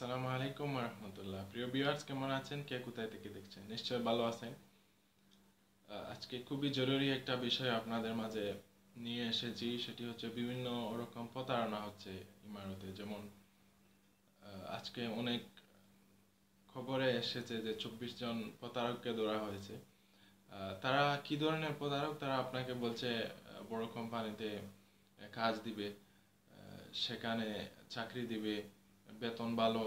আসসালামু আলাইকুম রহমতুল্লাহ প্রিয় ভিউয়ার্স কেমন আছেন? কে কোথায় থেকে দেখছেন? নিশ্চয় ভালো আছেন। আজকে খুবই জরুরি একটা বিষয় আপনাদের মাঝে নিয়ে এসেছি। সেটি হচ্ছে বিভিন্ন রকম প্রতারণা হচ্ছে ইমারতে। যেমন আজকে অনেক খবরে এসেছে যে চব্বিশ জন প্রতারককে ধরা হয়েছে। তারা কি ধরনের প্রতারক? তারা আপনাকে বলছে বড় কোম্পানিতে কাজ দিবে সেখানে চাকরি দিবে বেতন ভালো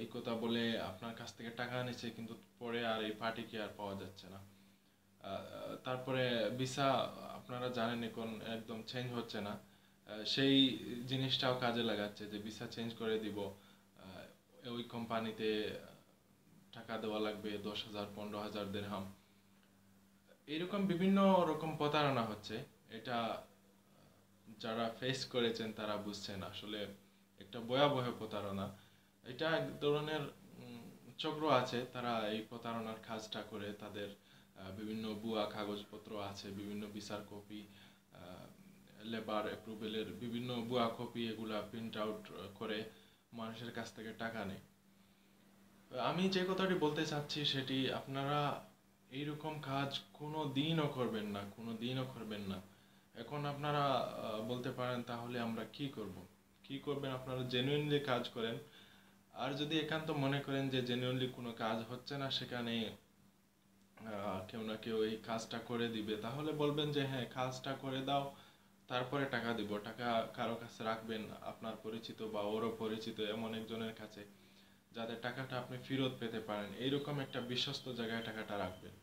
এই কথা বলে আপনার কাছ থেকে টাকা নিচ্ছে, কিন্তু পরে আর এই পার্টিকে আর পাওয়া যাচ্ছে না। তারপরে ভিসা আপনারা জানেন এখন একদম চেঞ্জ হচ্ছে না। সেই জিনিসটাও কাজে লাগাচ্ছে যে ভিসা চেঞ্জ করে দিব। ওই কোম্পানিতে টাকা দেওয়া লাগবে, দশ হাজার, পনেরো হাজার দেড়হাম এরকম বিভিন্ন রকম প্রতারণা হচ্ছে। এটা যারা ফেস করেছেন তারা বুঝছেন। আসলে একটা ভয়াবহ প্রতারণা। এটা এক ধরনের চক্র আছে, তারা এই প্রতারণার কাজটা করে, তাদের বিভিন্ন ভুয়া কাগজপত্র আছে, বিভিন্ন বিচার কপি লেবার অ্যাপ্রুভেলের বিভিন্ন ভুয়া কপি এগুলা প্রিন্ট আউট করে মানুষের কাছ থেকে টাকা নেয়। আমি যে কথাটি বলতে চাচ্ছি সেটি আপনারা এইরকম কাজ কোনো দিনও করবেন না কোনো দিনও করবেন না। এখন আপনারা বলতে পারেন তাহলে আমরা কি করব? কি করবেন, আপনারা জেনুইনলি কাজ করেন। আর যদি একান্ত মনে করেন যে জেনুইনলি কোনো কাজ হচ্ছে না, সেখানে কেউ না কেউ এই কাজটা করে দিবে, তাহলে বলবেন যে হ্যাঁ কাজটা করে দাও, তারপরে টাকা দিব। টাকা কারও কাছে রাখবেন, আপনার পরিচিত বা ওরও পরিচিত এমন একজনের কাছে, যাদের টাকাটা আপনি ফেরত পেতে পারেন। এইরকম একটা বিশ্বস্ত জায়গায় টাকাটা রাখবেন।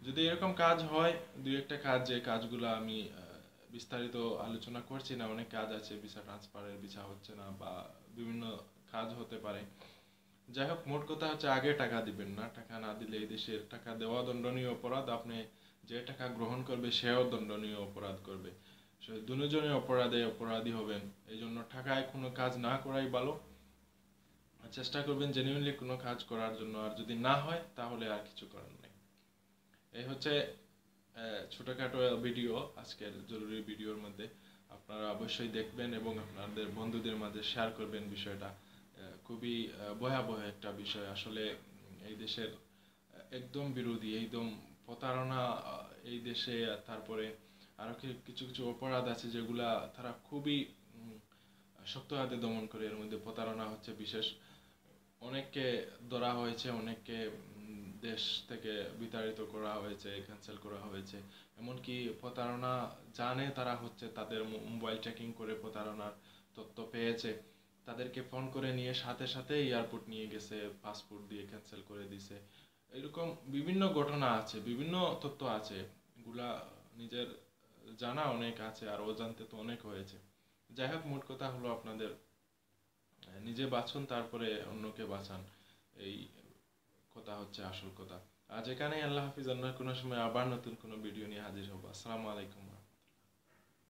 যদি এরকম কাজ হয়, দুই একটা কাজ, যে কাজগুলো আমি বিস্তারিত আলোচনা করছি না, অনেক কাজ আছে ভিসা ট্রান্সফারের ভিসা হচ্ছে না বা বিভিন্ন কাজ হতে পারে। যাই হোক, মোট কথা হচ্ছে আগে টাকা দিবেন না। টাকা না দিলে এই দেশের টাকা দেওয়া দণ্ডনীয় অপরাধ। আপনি যে টাকা গ্রহণ করবে, সেও দণ্ডনীয় অপরাধ করবে। দুজনে অপরাধে অপরাধী হবেন। এই জন্য টাকায় কোনো কাজ না করাই ভালো। চেষ্টা করবেন জেনুইনলি কোনো কাজ করার জন্য। আর যদি না হয়, তাহলে আর কিছু করার নেই। এই হচ্ছে ছোটখাটো ভিডিও আজকের জরুরি ভিডিওর মধ্যে আপনারা অবশ্যই দেখবেন এবং আপনাদের বন্ধুদের মাঝে শেয়ার করবেন বিষয়টা। খুবই ভয়াবহ একটা বিষয়। আসলে এই দেশের একদম বিরোধী, একদম প্রতারণা এই দেশে তারপরে আরও কিছু কিছু অপরাধ আছে যেগুলা তারা খুবই শক্ত হাতে দমন করে। এর মধ্যে প্রতারণা হচ্ছে বিশেষ। অনেককে ধরা হয়েছে, অনেককে দেশ থেকে বিতাড়িত করা হয়েছে ক্যান্সেল করা হয়েছে। এমনকি প্রতারণা জানে তারা হচ্ছে তাদের মোবাইল ট্র্যাকিং করে প্রতারণার তথ্য পেয়েছে। তাদেরকে ফোন করে নিয়ে সাথে সাথে এয়ারপোর্ট নিয়ে গেছে পাসপোর্ট দিয়ে ক্যান্সেল করে দিছে। এরকম বিভিন্ন ঘটনা আছে, বিভিন্ন তথ্য আছে। এগুলা নিজের জানা অনেক আছে, আর অজান্তে তো অনেক হয়েছে। যাই হোক, মোট কথা হলো আপনাদের নিজে বাঁচুন, তারপরে অন্যকে বাঁচান। এই কথা হচ্ছে, আসল কথা। আজ এখানেই, আল্লাহ হাফিজ, অন্য কোনো সময় আবার নতুন কোনো ভিডিও নিয়ে হাজির হব। আসসালামু আলাইকুম।